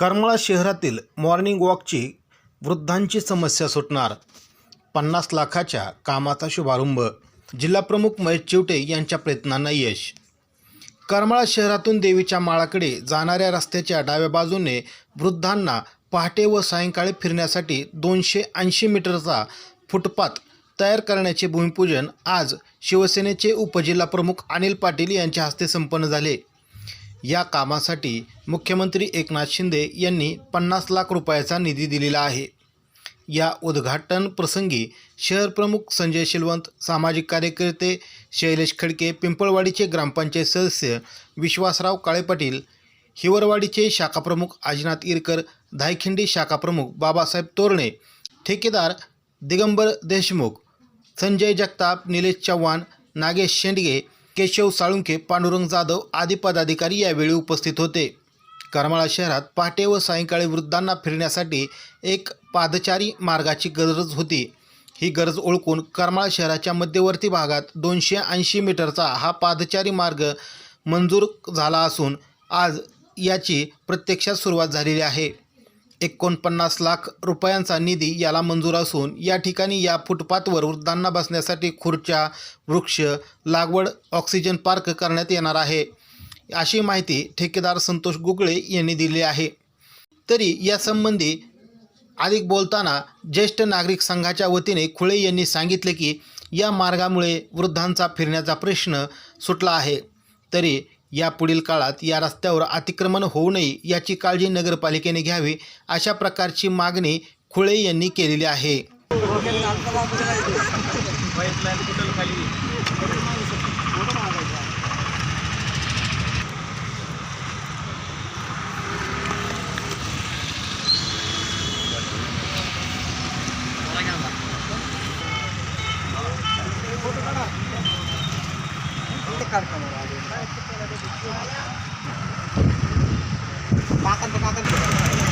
करमाळा शहरातील मॉर्निंग वॉकची वृद्धांची समस्या सुटणार. पन्नास लाखाच्या कामाचा शुभारंभ. जिल्हाप्रमुख महेश चिवटे यांच्या प्रयत्नांना यश. करमाळा शहरातून देवीच्या माळाकडे जाणाऱ्या रस्त्याच्या डाव्या बाजूने वृद्धांना पहाटे व सायंकाळी फिरण्यासाठी दोनशे ऐंशी मीटरचा फुटपाथ तयार करण्याचे भूमिपूजन आज शिवसेनेचे उपजिल्हाप्रमुख अनिल पाटील यांच्या हस्ते संपन्न झाले. या कामासाठी मुख्यमंत्री एकनाथ शिंदे यांनी पन्नास लाख रुपयाचा निधी दिलेला आहे. या उद्घाटन प्रसंगी शहर प्रमुख संजय शिलवंत सामाजिक कार्यकर्ते शैलेश खडके पिंपळवाडीचे ग्रामपंचायत सदस्य विश्वासराव काळे पाटील हिवरवाडीचे शाखाप्रमुख आजनाथ इरकर धायखिंडी शाखाप्रमुख बाबासाहेब तोरणे ठेकेदार दिगंबर देशमुख संजय जगताप निलेश चव्हाण नागेश शेंडगे केशव साळुंके पांडुरंग जाधव आदी पदाधिकारी यावेळी उपस्थित होते. करमाळा शहरात पहाटे व सायंकाळी वृद्धांना फिरण्यासाठी एक पादचारी मार्गाची गरज होती. ही गरज ओळखून करमाळा शहराच्या मध्यवर्ती भागात दोनशे ऐंशी मीटरचा हा पादचारी मार्ग मंजूर झाला असून आज याची प्रत्यक्षात सुरुवात झालेली आहे. एकोणपन्नास लाख रुपयांचा निधी याला मंजूर असून या ठिकाणी या फुटपाथवर वृद्धांना बसण्यासाठी खुर्च्या वृक्ष लागवड ऑक्सिजन पार्क करण्यात येणार आहे. अशी माहिती ठेकेदार संतोष गुगळे यांनी दिली आहे. तरी यासंबंधी अधिक बोलताना ज्येष्ठ नागरिक संघाच्या वतीने खुळे यांनी सांगितले की या मार्गामुळे वृद्धांचा फिरण्याचा प्रश्न सुटला आहे. तरी यापुढील काळात या रस्त्यावर अतिक्रमण होऊ नये याची काळजी नगरपालिकेने घ्यावी अशा प्रकारची मागणी खुळे यांनी केलेली आहे. Kakan tuh kakan.